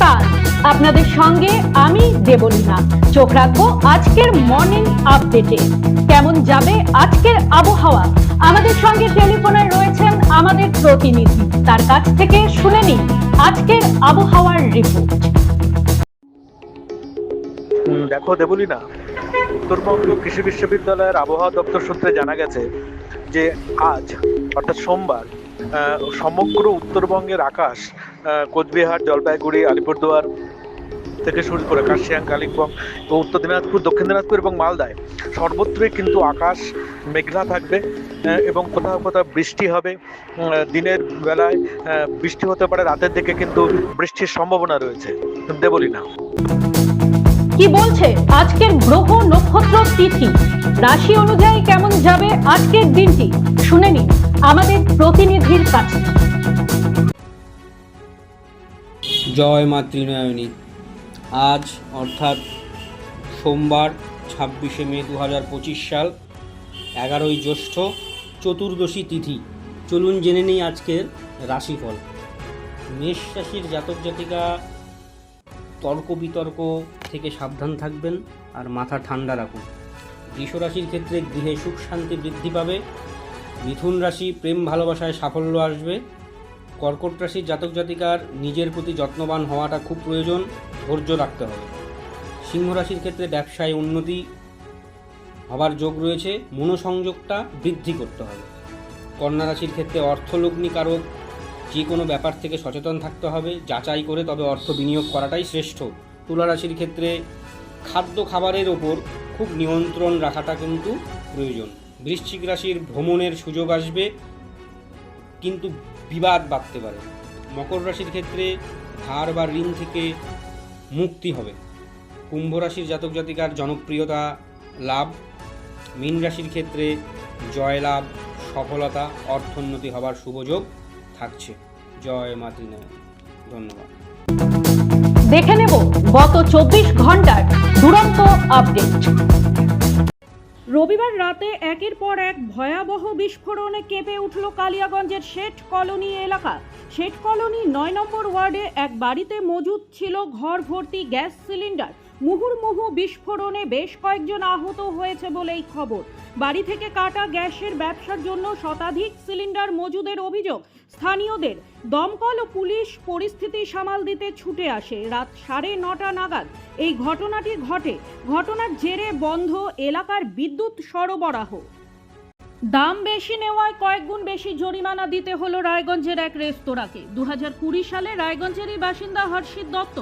নমস্কার। আপনাদের সঙ্গে আমি দেবলীনা। চোখ রাখব আজকের মর্নিং আপডেটে কেমন যাবে আজকের আবহাওয়া? আমাদের সঙ্গে টেলিফোনে রয়েছেন আমাদের প্রতিনিধি। তার কাছ থেকে শুনে নিন আজকের আবহাওয়ার রিপোর্ট দেখো দেবলীনা, উত্তরবঙ্গ কৃষি বিশ্ববিদ্যালয়ের আবহাওয়া দপ্তর সূত্রে জানা গেছে যে আজ, অর্থাৎ সোমবার সমগ্র উত্তরবঙ্গের আকাশ কোচবিহার, জলপাইগুড়ি, আলিপুরদুয়ার থেকে শুরু করে কাশিয়াং, কালিম্পং উত্তর দিনাজপুর, দক্ষিণ দিনাজপুর এবং মালদায় সর্বত্রই কিন্তু আকাশ মেঘলা থাকবে এবং কোথাও কোথাও বৃষ্টি হবে। দিনের বেলায় বৃষ্টি হতে পারে, রাতের দিকে কিন্তু বৃষ্টির সম্ভাবনা রয়েছে। দেবলি না কি বলছে আজকের গ্রহ নক্ষত্র তিথি? রাশি অনুযায়ী কেমন যাবে আজকের দিনটি? শুনে নিন আমাদের প্রতিনিধির কাছে। জয় মা ত্রিনয়নী আজ, অর্থাৎ সোমবার, ছাব্বিশে মে দু হাজার পঁচিশ সাল, এগারোই জ্যৈষ্ঠ, চতুর্দশী তিথি। চলুন জেনে নিই আজকের রাশিফল। মেষ রাশির জাতক জাতিকা তর্ক বিতর্ক থেকে সাবধান থাকবেন আর মাথা ঠান্ডা রাখুন। বৃষ রাশির ক্ষেত্রে গৃহে সুখ শান্তি বৃদ্ধি পাবে। মিথুন রাশি প্রেম ভালোবাসায় সাফল্য আসবে। কর্কট রাশির জাতক জাতিকার নিজের প্রতি যত্নবান হওয়াটা খুব প্রয়োজন, ধৈর্য রাখতে হবে। সিংহ রাশির ক্ষেত্রে ব্যবসায় উন্নতি হবার যোগ রয়েছে, মনোসংযোগটা বৃদ্ধি করতে হবে। কন্যা রাশির ক্ষেত্রে অর্থলগ্নি কারক যে কোনো ব্যাপার থেকে সচেতন থাকতে হবে, যাচাই করে তবে অর্থ বিনিয়োগ করাটাই শ্রেষ্ঠ। তুলা রাশির ক্ষেত্রে খাদ্য খাবারের ওপর খুব নিয়ন্ত্রণ রাখাটা কিন্তু প্রয়োজন। বৃশ্চিক রাশির ভ্রমণের সুযোগ আসবে কিন্তু বিবাদ বাড়তে পারে। মকর রাশির ক্ষেত্রে ধার বা ঋণ থেকে মুক্তি হবে। কুম্ভ রাশির জাতক জাতিকার জনপ্রিয়তা লাভ। মীন রাশির ক্ষেত্রে জয়লাভ সফলতা, অর্থোন্নতি হবার শুভযোগ থাকছে। জয় মাতৃনারায়ণ ধন্যবাদ। দেখে নেব গত চব্বিশ ঘণ্টার দুরন্ত আপডেট রবিবার রাতে একের পর এক ভয়াবহ বিস্ফোরণে কেঁপে উঠল কালিয়াগঞ্জের শেঠ কলোনি এলাকা। শেঠ কলোনি নয় নম্বর ওয়ার্ডে এক বাড়িতে মজুদ ছিল ঘর ভর্তি গ্যাস সিলিন্ডার। মুহুর্মুহু বিস্ফোরণে বেশ কয়েকজন আহত হয়েছে বলে এই খবর। বাড়ি থেকে কাটা গ্যাসের ব্যবসার জন্য শতাধিক সিলিন্ডার মজুদের অভিযোগ। স্থানীয়দের দমকল ও পুলিশ পরিস্থিতি সামাল দিতে ছুটে আসে। রাত সাড়ে নটা নাগাদ এই ঘটনাটি ঘটে। ঘটনার জেরে বন্ধ এলাকার বিদ্যুৎ সরবরাহ। দাম বেশি নেওয়ায় কয়েক গুণ বেশি জরিমানা দিতে হলো রায়গঞ্জের এক রেস্তোরাঁকে। দু কুড়ি সালে রায়গঞ্জেরই বাসিন্দা হর্ষিত দত্ত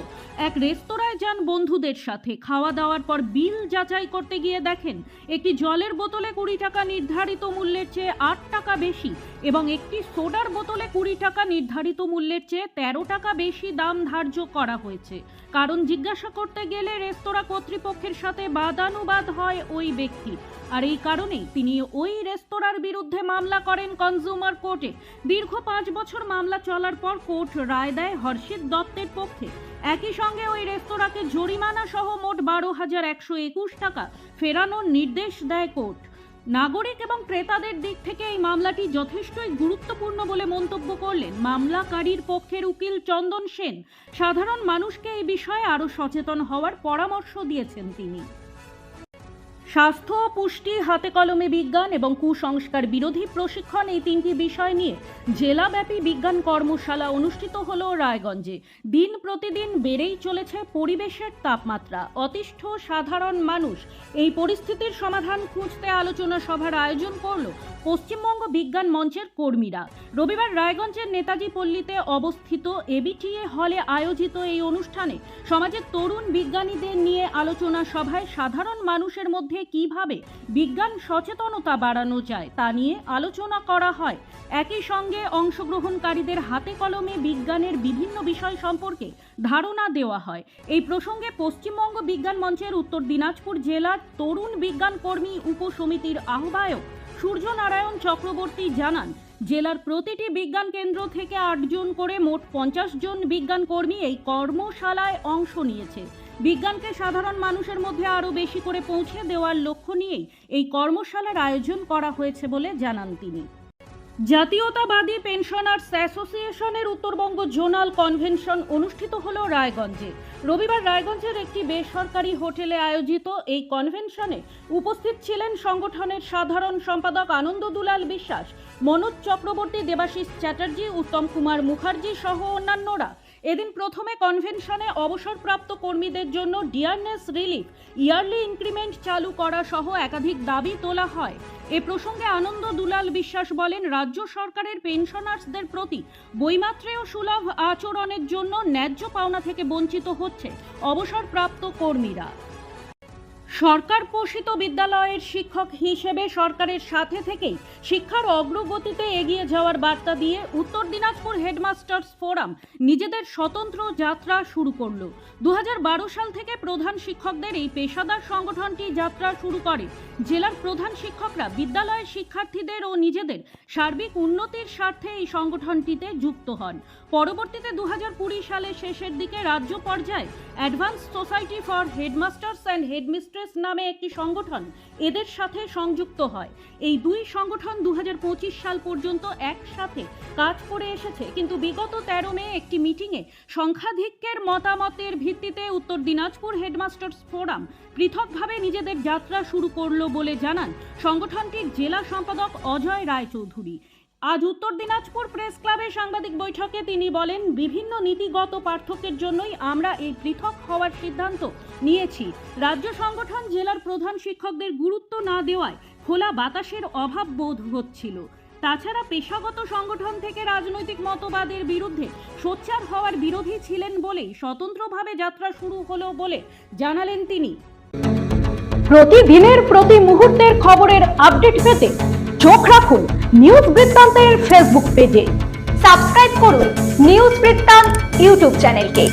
এক রেস্তোরাঁয় যান বন্ধুদের সাথে। খাওয়া দাওয়ার পর বিল যাচাই করতে গিয়ে দেখেন, একটি জলের বোতলে কুড়ি টাকা নির্ধারিত মূল্যের চেয়ে আট টাকা বেশি এবং একটি সোডার বোতলে কুড়ি টাকা নির্ধারিত মূল্যের চেয়ে তেরো টাকা বেশি দাম ধার্য করা হয়েছে। কারণ জিজ্ঞাসা করতে গেলে রেস্তোরাঁ কর্তৃপক্ষের সাথে বাদানুবাদ হয় ওই ব্যক্তি। আর এই কারণেই তিনি ওই রেস্তোরাঁর বিরুদ্ধে মামলা করেন কনজিউমার কোর্টে। দীর্ঘ পাঁচ বছর মামলা চলার পর কোর্ট রায় দেয় হর্ষিত দত্তের পক্ষে। একই সঙ্গে ওই রেস্তোরাঁকে জরিমানা সহ মোট বারো হাজার একশো একুশ টাকা ফেরানোর নির্দেশ দেয় কোর্ট। নাগরিক এবং ক্রেতাদের দিক থেকে এই মামলাটি যথেষ্টই গুরুত্বপূর্ণ বলে মন্তব্য করলেন মামলাকারীর পক্ষের উকিল চন্দন সেন। সাধারণ মানুষকে এই বিষয়ে আরও সচেতন হওয়ার পরামর্শ দিয়েছেন তিনি। স্বাস্থ্য, পুষ্টি হাতে কলমে বিজ্ঞান এবং কুসংস্কার বিরোধী প্রশিক্ষণ এই তিনটি বিষয় নিয়ে জেলাব্যাপী বিজ্ঞান কর্মশালা অনুষ্ঠিত হল রায়গঞ্জে। দিন প্রতিদিন বেড়েই চলেছে পরিবেশের তাপমাত্রা। অতিষ্ঠ, সাধারণ মানুষ এই পরিস্থিতির সমাধান খুঁজতে আলোচনা সভার আয়োজন করল পশ্চিমবঙ্গ বিজ্ঞান মঞ্চের কর্মীরা। রবিবার রায়গঞ্জের নেতাজি পল্লীতে অবস্থিত এবিটিএ হলে আয়োজিত এই অনুষ্ঠানে সমাজের তরুণ বিজ্ঞানীদের নিয়ে আলোচনা সভায় সাধারণ মানুষের মধ্যে কীভাবে বিজ্ঞান সচেতনতা বাড়ানো যায় তা নিয়ে আলোচনা করা হয়। একই সঙ্গে অংশগ্রহণকারীদের হাতে কলমে বিজ্ঞানের বিভিন্ন বিষয় সম্পর্কে ধারণা দেওয়া হয়। এই প্রসঙ্গে পশ্চিমবঙ্গ বিজ্ঞান মঞ্চের উত্তর দিনাজপুর জেলার তরুণ বিজ্ঞান কর্মী উপসমিতির আহ্বায়ক সূর্যনারায়ণ চক্রবর্তী জানান, জেলার প্রতিটি বিজ্ঞান কেন্দ্র থেকে আটজন করে মোট পঞ্চাশ জন বিজ্ঞান কর্মী এই কর্মশালায় অংশ নিয়েছে। বিজ্ঞানকে সাধারণ মানুষের মধ্যে আরও বেশি করে পৌঁছে দেওয়ার লক্ষ্য নিয়েই এই কর্মশালার আয়োজন করা হয়েছে বলে জানান তিনি। জাতীয়তাবাদী পেনশনার্স অ্যাসোসিয়েশনের উত্তরবঙ্গ জোনাল কনভেনশন অনুষ্ঠিত হল রায়গঞ্জে। রবিবার রায়গঞ্জের একটি বেসরকারি হোটেলে আয়োজিত এই কনভেনশনে উপস্থিত ছিলেন সংগঠনের সাধারণ সম্পাদক আনন্দ দুলাল বিশ্বাস, মনোজ চক্রবর্তী, দেবাশিস চ্যাটার্জি, উত্তম কুমার মুখার্জি সহ অন্যান্যরা। এদিন প্রথমে কনভেনশনে অবসরপ্রাপ্ত কর্মীদের জন্য ডিয়ারনেস রিলিফ ইয়ারলি ইনক্রিমেন্ট চালু করা সহ একাধিক দাবি তোলা হয়। এ প্রসঙ্গে আনন্দ দুলাল বিশ্বাস বলেন, রাজ্য সরকারের পেনশনার্সদের প্রতি বইমাত্রেও সুলভ আচরণের জন্য ন্যায্য পাওনা থেকে বঞ্চিত হচ্ছে অবসরপ্রাপ্ত কর্মীরা। সরকার পোষিত বিদ্যালয়ের শিক্ষক হিসেবে সরকারের সাথে থেকেই শিক্ষার অগ্রগতিতে এগিয়ে যাওয়ার বার্তা দিয়ে উত্তর দিনাজপুর হেডমাস্টার্স ফোরাম নিজেদের স্বতন্ত্র যাত্রা শুরু করল। দু সাল থেকে প্রধান শিক্ষকদের এই পেশাদার সংগঠনটি যাত্রা শুরু করে। জেলার প্রধান শিক্ষকরা বিদ্যালয়ের শিক্ষার্থীদের ও নিজেদের সার্বিক উন্নতির স্বার্থে এই সংগঠনটিতে যুক্ত হন। পরবর্তীতে দু হাজার কুড়ি সালের শেষের দিকে রাজ্য পর্যায়ে advance society for headmasters and headmistress নামে একটি সংগঠন এদের সাথে সংযুক্ত হয়। এই দুই সংগঠন দুই হাজার পঁচিশ সাল পর্যন্ত একসাথে কাজ করে এসেছে। কিন্তু বিগত তেরো মে একটি মিটিংয়ে সংখ্যাধিক্যের মতামতের ভিত্তিতে উত্তর দিনাজপুর হেডমাস্টার্স ফোরাম পৃথকভাবে নিজেদের যাত্রা শুরু করল বলে জানান সংগঠনটির জেলা সম্পাদক অজয় রায়চৌধুরী। আজ উত্তর দিনাজপুর প্রেস ক্লাবে সাংবাদিক বৈঠকে তিনি বলেন, বিভিন্ন নীতিগত পার্থক্যের জন্যই আমরা এই পৃথক হওয়ার সিদ্ধান্ত নিয়েছি। রাজ্য সংগঠন জেলার প্রধান শিক্ষকদের গুরুত্ব না দেওয়ায় খোলা বাতাসের অভাব বোধ হচ্ছিল। তাছাড়া পেশাগত সংগঠন থেকে রাজনৈতিক মতবাদের বিরুদ্ধে সোচ্চার হওয়ার বিরোধী ছিলেন বলেই স্বতন্ত্রভাবে যাত্রা শুরু হলো বলে জানালেন তিনি। প্রতিদিনের, প্রতি মুহূর্তের খবরের আপডেট পেতে চোখ রাখুন নিউজ বৃত্তান্তের ফেসবুক পেজে। সাবস্ক্রাইব করুন নিউজ বৃত্তান্ত ইউটিউব চ্যানেলকে।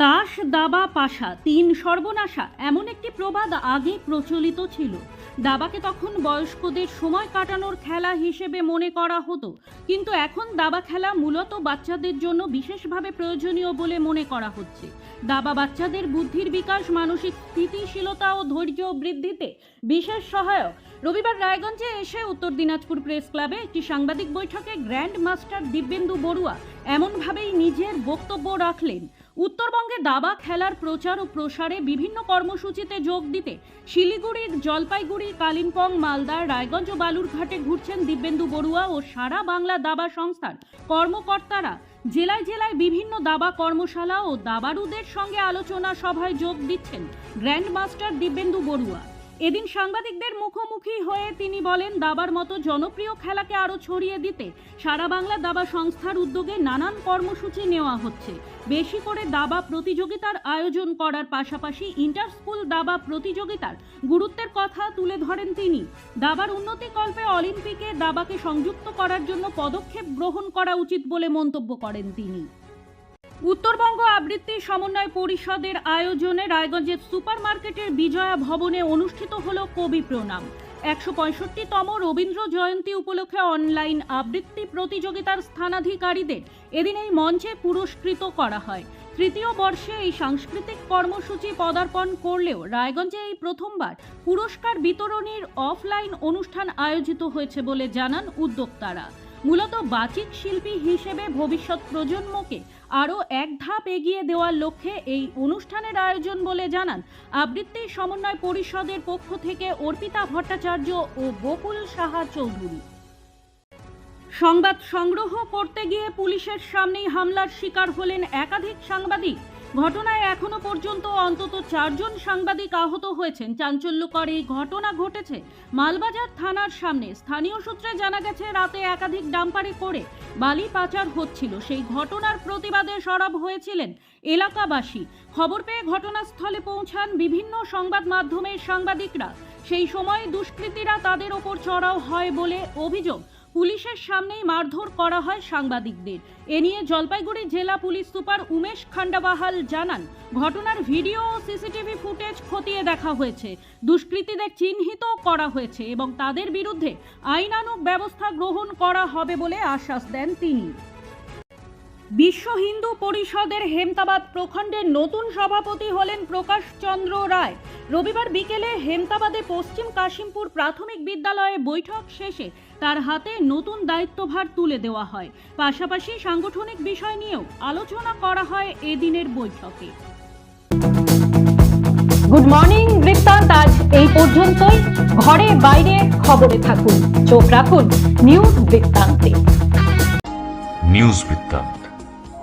তাস, দাবা, পাশা, তিন সর্বনাশা, এমন একটি প্রবাদ আগে প্রচলিত ছিল। দাবাকে তখন বয়স্কদের সময় কাটানোর খেলা হিসেবে মনে করা হতো। কিন্তু এখন দাবা খেলা মূলত বাচ্চাদের জন্য বিশেষভাবে প্রয়োজনীয় বলে মনে করা হচ্ছে। দাবা বাচ্চাদের বুদ্ধির বিকাশ, মানসিক স্থিতিশীলতা ও ধৈর্য বৃদ্ধিতে বিশেষ সহায়ক। রবিবার রায়গঞ্জে এসে উত্তর দিনাজপুর প্রেস ক্লাবে একটি সাংবাদিক বৈঠকে গ্র্যান্ড মাস্টার দিব্যেন্দু বড়ুয়া এমনভাবেই নিজের বক্তব্য রাখলেন। উত্তরবঙ্গে দাবা খেলার প্রচার ও প্রসারে বিভিন্ন কর্মসূচিতে যোগ দিতে শিলিগুড়ির জলপাইগুড়ি, কালিম্পং, মালদা, রায়গঞ্জ ও বালুরঘাটে ঘুরছেন দিব্যেন্দু বড়ুয়া ও সারা বাংলা দাবা সংস্থার কর্মকর্তারা। জেলায় জেলায় বিভিন্ন দাবা কর্মশালা ও দাবারুদের সঙ্গে আলোচনা সভায় যোগ দিচ্ছেন গ্র্যান্ড মাস্টার দিব্যেন্দু বড়ুয়া। এদিন সাংবাদিকদের মুখোমুখি হয়ে তিনি বলেন, দাবার মতো জনপ্রিয় খেলাকে আরও ছড়িয়ে দিতে সারা বাংলা দাবা সংস্থার উদ্যোগে নানান কর্মসূচি নেওয়া হচ্ছে। বেশি করে দাবা প্রতিযোগিতার আয়োজন করার পাশাপাশি ইন্টার স্কুল দাবা প্রতিযোগিতার গুরুত্বের কথা তুলে ধরেন তিনি। দাবার উন্নতিকল্পে অলিম্পিকে দাবাকে সংযুক্ত করার জন্য পদক্ষেপ গ্রহণ করা উচিত বলে মন্তব্য করেন তিনি। উত্তরবঙ্গ আবৃত্তি সমন্বয় পরিষদের আয়োজনে রায়গঞ্জের সুপার মার্কেটের বিজয়া ভবনে অনুষ্ঠিত হল কবি প্রণাম। একশো পঁয়ষট্টিতম রবীন্দ্র জয়ন্তী উপলক্ষে অনলাইন আবৃত্তি প্রতিযোগিতার স্থানাধিকারীদের এদিন এই মঞ্চে পুরস্কৃত করা হয়। তৃতীয় বর্ষে এই সাংস্কৃতিক কর্মসূচি পদার্পণ করলেও রায়গঞ্জে এই প্রথমবার পুরস্কার বিতরণীর অফলাইন অনুষ্ঠান আয়োজিত হয়েছে বলে জানান উদ্যোক্তারা। মূলত বাচিক শিল্পী হিসেবে ভবিষ্যৎ প্রজন্মকে আরও এক ধাপ এগিয়ে দেওয়ার লক্ষ্যে এই অনুষ্ঠানের আয়োজন বলে জানান আবৃত্তি সমন্বয় পরিষদের পক্ষ থেকে অর্পিতা ভট্টাচার্য ও বকুল সাহা চৌধুরী। সংবাদ সংগ্রহ করতে গিয়ে পুলিশের সামনেই হামলার শিকার হলেন একাধিক সাংবাদিক। ঘটনায় এখনও পর্যন্ত অন্তত চারজন সাংবাদিক আহত হয়েছেন। চাঞ্চল্যকর এই ঘটনা ঘটেছে মালবাজার থানার সামনে। স্থানীয় সূত্রে জানা গেছে, রাতে একাধিক ডাম্পারে করে বালি পাচার হচ্ছিল। সেই ঘটনার প্রতিবাদে সরব হয়েছিলেন এলাকাবাসী। খবর পেয়ে ঘটনাস্থলে পৌঁছান বিভিন্ন সংবাদ মাধ্যমের সাংবাদিকরা। সেই সময় দুষ্কৃতীরা তাদের ওপর চড়াও হয় বলে অভিযোগ। পুলিশের সামনেই মারধর করা হয় সাংবাদিকদের। এ নিয়ে জলপাইগুড়ি জেলা পুলিশ সুপার উমেশ খান্ডাবাহাল জানান, ঘটনার ভিডিও ও সিসিটিভি ফুটেজ খতিয়ে দেখা হয়েছে। দুষ্কৃতীদের চিহ্নিত করা হয়েছে এবং তাদের বিরুদ্ধে আইনানুগ ব্যবস্থা গ্রহণ করা হবে বলে আশ্বাস দেন তিনি। বিশ্ব হিন্দু পরিষদের হেমতাবাদ প্রখণ্ডের নতুন সভাপতি হলেন প্রকাশ চন্দ্র রায়। রবিবার বিকেলে হেমতাবাদে পশ্চিম কাশিমপুর প্রাথমিক বিদ্যালয়ে বৈঠক শেষে তার হাতে নতুন দায়িত্বভার তুলে দেওয়া হয়। পাশাপাশি সাংগঠনিক বিষয় নিয়েও আলোচনা করা হয় এদিনের বৈঠকে। গুড মর্নিং বৃত্তান্ত। আজ এই পর্যন্তই। ঘরে বাইরে খবরে থাকুন। চোখ রাখুন নিউজ বৃত্তান্তে। নিউজ বৃত্তান্ত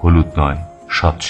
হলুদ নয় স্বচ্ছ